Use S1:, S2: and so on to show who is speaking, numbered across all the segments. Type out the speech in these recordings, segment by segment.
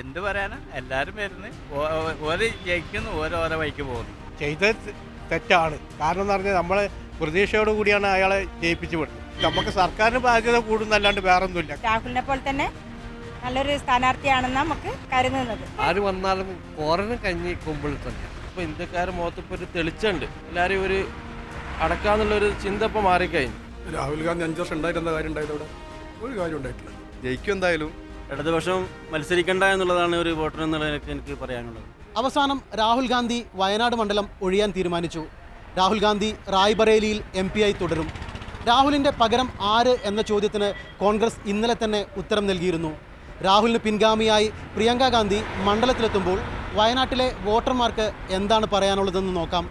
S1: എന്ത് പറയാനാ? എല്ലാവരും വരുന്നു. ഓരോ ജയിക്കുന്നു ഓരോരോ വഴിക്ക് പോകുന്നു.
S2: ചെയ്ത തെറ്റാണ്. കാരണം എന്ന് പറഞ്ഞാൽ നമ്മൾ പ്രതീക്ഷയോട് കൂടിയാണ് അയാളെ ജയിപ്പിച്ചു വിട്ടത് നമുക്ക് സർക്കാരിന് ബാധ്യത കൂടുന്നല്ലാണ്ട് വേറെ ഒന്നുമില്ല
S3: രാഹുലിനെ പോലെ തന്നെ നല്ലൊരു സ്ഥാനാർത്ഥിയാണെന്ന് നമുക്ക് കരുതുന്നത്
S4: ആര് വന്നാലും കോറന് കഞ്ഞി കുമ്പിൾ തന്നെ.
S5: ഇപ്പൊ ഇന്ത്യക്കാരുടെ മുഖത്ത് ഇപ്പോൾ ഒരു തെളിച്ചുണ്ട്. എല്ലാരും ഒരു അടക്കാന്നുള്ള ഒരു ചിന്ത ഇപ്പൊ മാറിക്കഴിഞ്ഞു.
S6: രാഹുൽ ഗാന്ധി അഞ്ചു വർഷം ഉണ്ടായിരുന്ന കാര്യം ഉണ്ടായത് അവിടെ? ഒരു കാര്യം ഉണ്ടായിട്ടില്ല.
S7: ജയിക്കും എന്തായാലും.
S8: ഇടതുപക്ഷം മത്സരിക്കണ്ട എന്നുള്ളതാണ് ഒരു വോട്ടർ എന്നുള്ള എനിക്ക് പറയാനുള്ളത്.
S9: അവസാനം രാഹുൽ ഗാന്ധി വയനാട് മണ്ഡലം ഒഴിയാൻ തീരുമാനിച്ചു. രാഹുൽ ഗാന്ധി റായ്ബറേലിയിൽ എം പി ആയി തുടരും. രാഹുലിന്റെ പകരം ആര് എന്ന ചോദ്യത്തിന് കോൺഗ്രസ് ഇന്നലെ തന്നെ ഉത്തരം നൽകിയിരുന്നു. രാഹുലിന് പിൻഗാമിയായി പ്രിയങ്ക ഗാന്ധി മണ്ഡലത്തിലെത്തുമ്പോൾ വയനാട്ടിലെ വോട്ടർമാർക്ക് എന്താണ് പറയാനുള്ളതെന്ന് നോക്കാം.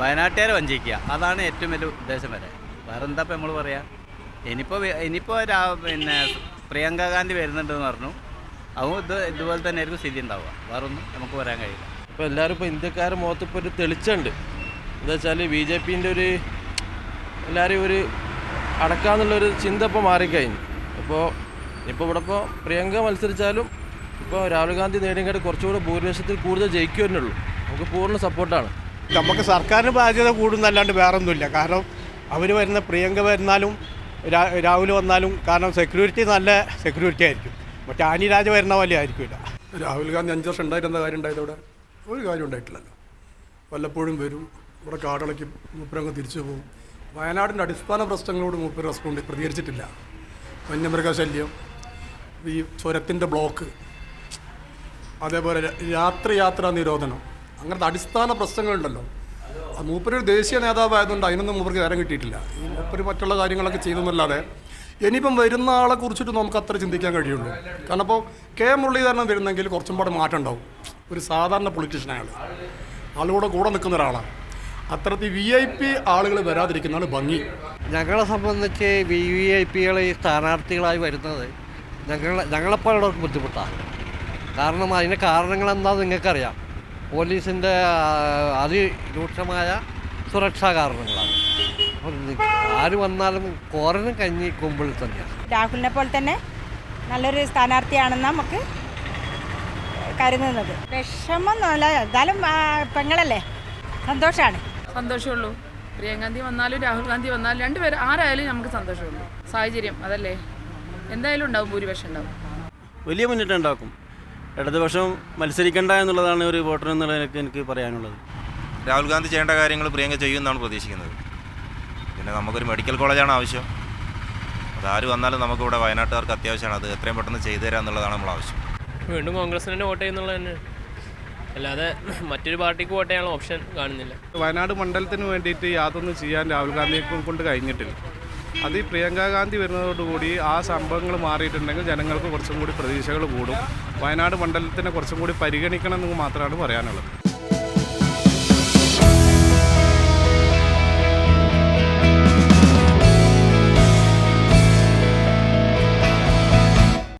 S1: വയനാട്ടുകാരെ വഞ്ചിക്കുക. അതാണ് ഏറ്റവും വലിയ ഉദ്ദേശം വരെ. വേറെ എന്താ ഇപ്പം നമ്മൾ പറയാ? ഇനിയിപ്പോൾ ഇനിയിപ്പോൾ പിന്നെ പ്രിയങ്ക ഗാന്ധി വരുന്നുണ്ടെന്ന് പറഞ്ഞു. അതും ഇത് ഇതുപോലെ തന്നെ ആയിരിക്കും സ്ഥിതി ഉണ്ടാവുക. വേറെ ഒന്നും നമുക്ക് വരാൻ കഴിയില്ല.
S5: ഇപ്പോൾ എല്ലാവരും ഇപ്പോൾ ഇന്ത്യക്കാരുടെ മുഖത്ത് ഇപ്പോൾ ഒരു തെളിച്ചുണ്ട് എന്താ വെച്ചാൽ ബി ജെ പിന്റെ ഒരു എല്ലാവരും ഒരു അടക്കാന്നുള്ളൊരു ചിന്ത ഇപ്പോൾ മാറിക്കഴിഞ്ഞു. ഇപ്പോൾ ഇപ്പോൾ ഇവിടെ ഇപ്പോൾ പ്രിയങ്ക മത്സരിച്ചാലും ഇപ്പോൾ രാഹുൽ ഗാന്ധി നേടിയത് കുറച്ചുകൂടെ ഭൂരിപക്ഷത്തിൽ കൂടുതൽ ജയിക്കുമെന്നുള്ളൂ നമുക്ക് പൂർണ സപ്പോർട്ടാണ്.
S2: നമുക്ക് സർക്കാരിന് ബാധ്യത കൂടുന്നല്ലാണ്ട് വേറെ ഒന്നുമില്ല കാരണം അവർ വരുന്ന പ്രിയങ്ക വരുന്നാലും രാ- രാഹുൽ വന്നാലും കാരണം സെക്യൂരിറ്റി നല്ല സെക്യൂരിറ്റി ആയിരിക്കും. മറ്റേ ആനി രാജ വരുന്ന പോലെ ആയിരിക്കില്ല
S6: രാഹുൽ ഗാന്ധി അഞ്ച് വർഷം ഉണ്ടായിരുന്ന കാര്യം ഉണ്ടായത് അവിടെ? ഒരു കാര്യം ഉണ്ടായിട്ടില്ലല്ലോ. വല്ലപ്പോഴും വരും ഇവിടെ കാടളയ്ക്ക് മൂപ്പരങ്ങ് തിരിച്ചു പോകും. വയനാടിന്റെ അടിസ്ഥാന പ്രശ്നങ്ങളോട് മൂപ്പർ റെസ്പോണ്ട് പ്രതികരിച്ചിട്ടില്ല. വന്യമൃഗശല്യം ഈ ചുരത്തിന്റെ ബ്ലോക്ക് അതേപോലെ രാത്രി യാത്രാ നിരോധനം അങ്ങനത്തെ അടിസ്ഥാന പ്രശ്നങ്ങളുണ്ടല്ലോ. ആ മൂപ്പര് ദേശീയ നേതാവായതുകൊണ്ട് അതിനൊന്നും മൂപ്പർക്ക് നേരം കിട്ടിയിട്ടില്ല. ഈ മൂപ്പര് മറ്റുള്ള കാര്യങ്ങളൊക്കെ ചെയ്തെന്നല്ലാതെ ഇനിയിപ്പം വരുന്ന ആളെ കുറിച്ചിട്ട് നമുക്ക് അത്ര ചിന്തിക്കാൻ കഴിയുള്ളൂ. കാരണം ഇപ്പോൾ കെ മുരളീധരൻ വരുന്നെങ്കിൽ കുറച്ചും പാടെ മാറ്റം ഉണ്ടാവും. ഒരു സാധാരണ പൊളിറ്റീഷ്യൻ അയാൾ ആളുകൂടെ കൂടെ നിൽക്കുന്ന ഒരാളാണ്. അത്തരത്തിൽ വി ഐ പി ആളുകൾ വരാതിരിക്കുന്നതാണ് ഭംഗി.
S4: ഞങ്ങളെ സംബന്ധിച്ച് വി വി ഐ പികൾ ഈ സ്ഥാനാർത്ഥികളായി വരുന്നത് ഞങ്ങളെ ഞങ്ങളെപ്പോലുള്ളവർക്ക് ബുദ്ധിമുട്ടാണ്. കാരണം അതിന്റെ കാരണങ്ങൾ എന്താണെന്ന് നിങ്ങൾക്കറിയാം. പോലീസിന്റെ അതിരൂക്ഷമായ സുരക്ഷാ കാരണങ്ങളാണ്. ആര് വന്നാലും കോറന് കഞ്ഞി കുമ്പിൾ തന്നെയാണ്.
S3: രാഹുലിനെ പോലെ തന്നെ നല്ലൊരു സ്ഥാനാർത്ഥിയാണെന്ന് നമുക്ക് കരുതുന്നത്. വിഷമം എന്നല്ല എന്തായാലും ആ, പെങ്ങളല്ലേ? സന്തോഷമാണ്
S10: സന്തോഷമുള്ളൂ. പ്രിയങ്കാന്തി വന്നാലും രാഹുൽ ഗാന്ധി വന്നാലും രണ്ടുപേരും ആരായാലും നമുക്ക് സന്തോഷമുള്ളൂ. സാഹചര്യം അതല്ലേ? എന്തായാലും ഉണ്ടാവും ഭൂരിപക്ഷം ഉണ്ടാവും.
S8: വലിയ മുന്നേറ്റം ഉണ്ടാക്കും. ഇടതുപക്ഷം മത്സരിക്കണ്ട എന്നുള്ളതാണ് ഒരു വോട്ടർ എന്നുള്ളതിനൊക്കെ എനിക്ക് പറയാനുള്ളത്.
S7: രാഹുൽ ഗാന്ധി ചെയ്യേണ്ട കാര്യങ്ങൾ പ്രിയങ്ക ചെയ്യുമെന്നാണ് പ്രതീക്ഷിക്കുന്നത്. പിന്നെ നമുക്കൊരു മെഡിക്കൽ കോളേജാണ് ആവശ്യം. അതാര് വന്നാലും നമുക്കിവിടെ വയനാട്ടുകാർക്ക് അത്യാവശ്യമാണ്. അത് എത്രയും പെട്ടെന്ന് ചെയ്തു തരാം എന്നുള്ളതാണ് നമ്മൾ ആവശ്യം.
S5: വീണ്ടും കോൺഗ്രസിന് തന്നെ വോട്ട് ചെയ്യുന്നുള്ളത് തന്നെ. അല്ലാതെ മറ്റൊരു പാർട്ടിക്ക് വോട്ട് ചെയ്യാനുള്ള ഓപ്ഷൻ കാണുന്നില്ല.
S2: വയനാട് മണ്ഡലത്തിന് വേണ്ടിയിട്ട് യാതൊന്നും ചെയ്യാൻ രാഹുൽ ഗാന്ധിയെ കൊണ്ട് കഴിഞ്ഞിട്ടില്ല. അത് ഈ പ്രിയങ്ക ഗാന്ധി വരുന്നതോടുകൂടി ആ സംഭവങ്ങൾ മാറിയിട്ടുണ്ടെങ്കിൽ ജനങ്ങൾക്ക് കുറച്ചും കൂടി പ്രതീക്ഷകൾ കൂടും. വയനാട് മണ്ഡലത്തിനെ കുറച്ചും കൂടി പരിഗണിക്കണം എന്ന് മാത്രമാണ് പറയാനുള്ളത്.